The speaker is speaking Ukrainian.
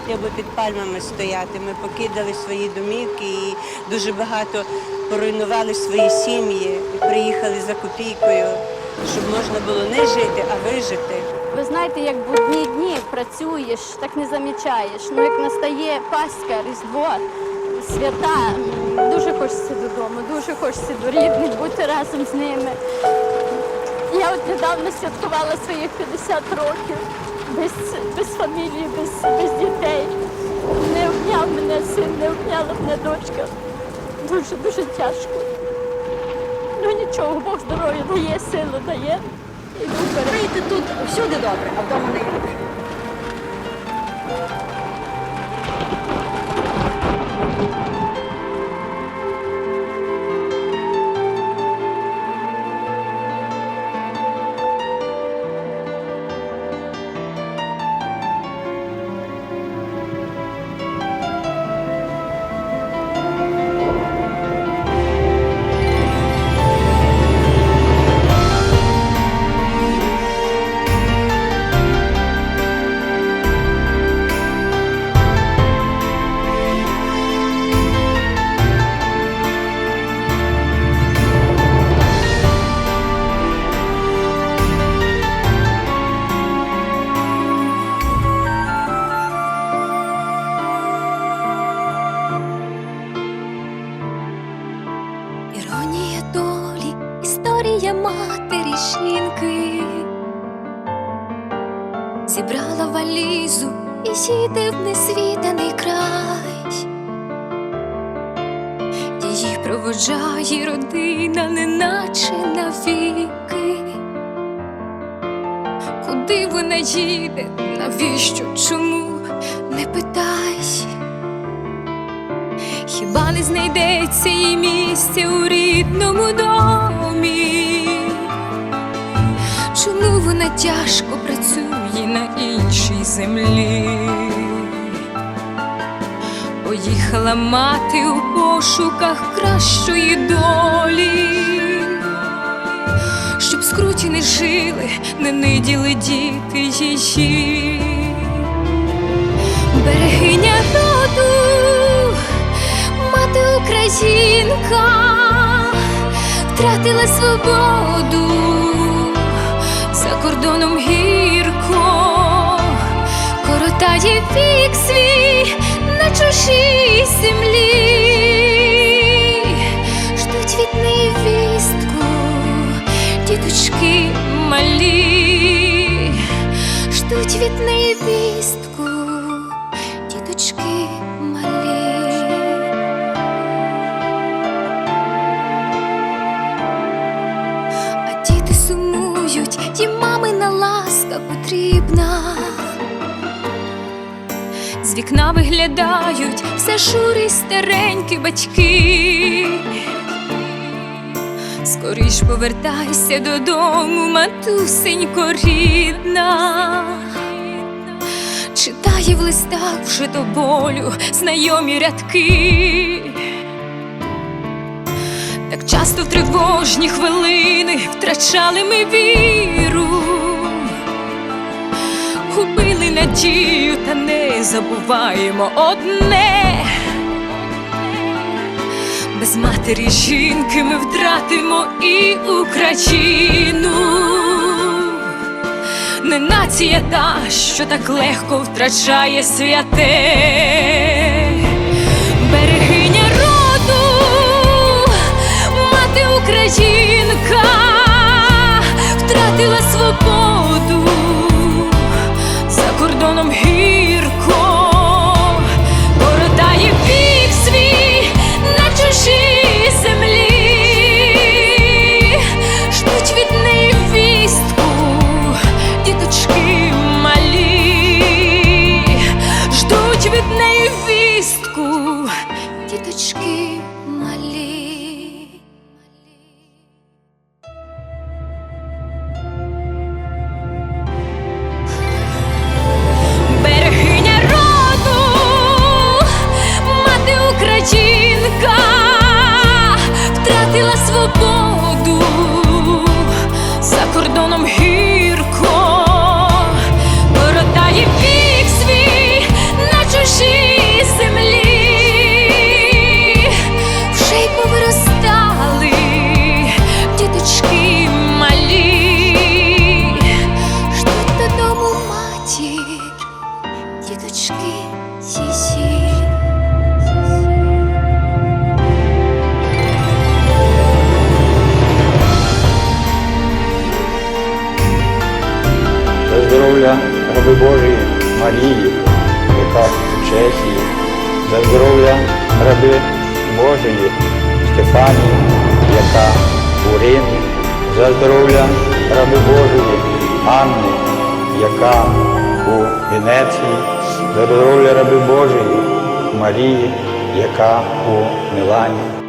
жити або під пальмами стояти. Ми покидали свої домівки і дуже багато поруйнували свої сім'ї і приїхали за копійкою, щоб можна було не жити, а вижити. Ви знаєте, як будні дні працюєш, так не замічаєш. Ну як настає Пасха, Різдво, свята, дуже хочеться додому, дуже хочеться до рідних, бути разом з ними. Я от недавно святкувала своїх 50 років без, без фамілії, без, без дітей. Не обняв мене син, не обняла мене дочка. Дуже дуже тяжко. Ну нічого, Бог здоров'я дає, силу дає. Іду. Тут всюди добре, а вдома не історія матері жінки. Зібрала валізу і їде в несвітаний край. Її проводжає родина, неначе навіки. Куди вона їде? Навіщо? Чому? Не питай. Хіба не знайдеться їй місця у рідному домі? Вона тяжко працює на іншій землі? Поїхала мати у пошуках кращої долі, щоб скруті не жили, не ниділи діти її. Берегиня роду, мати українка, втратила свободу за кордоном гірко, коротає вік свій на чужій землі, ждуть від неї вістку, діточки малі, ждуть від неї вістку, потрібна. З вікна виглядають все шури старенькі батьки. Скоріш повертайся додому, матусенько рідна. Читає в листах вже до болю знайомі рядки. Так часто в тривожні хвилини втрачали ми віру, надію, та не забуваємо одне. Без матері жінки ми втратимо і Україну. Не нація та, що так легко втрачає святе. свободу, за кордоном гірко, породає вік свій на чужій землі, вже й повиростали діточки малі, ждуть додому діточки сісі. здоров'я роби Божої Марії, яка в Чехії, за здоров'я Раби Божої Стефанії, яка у Римі, за здоров'я Раби Божої Анни, яка у Венеції, за здоров'я Раби Божої Марії, яка у Мілані.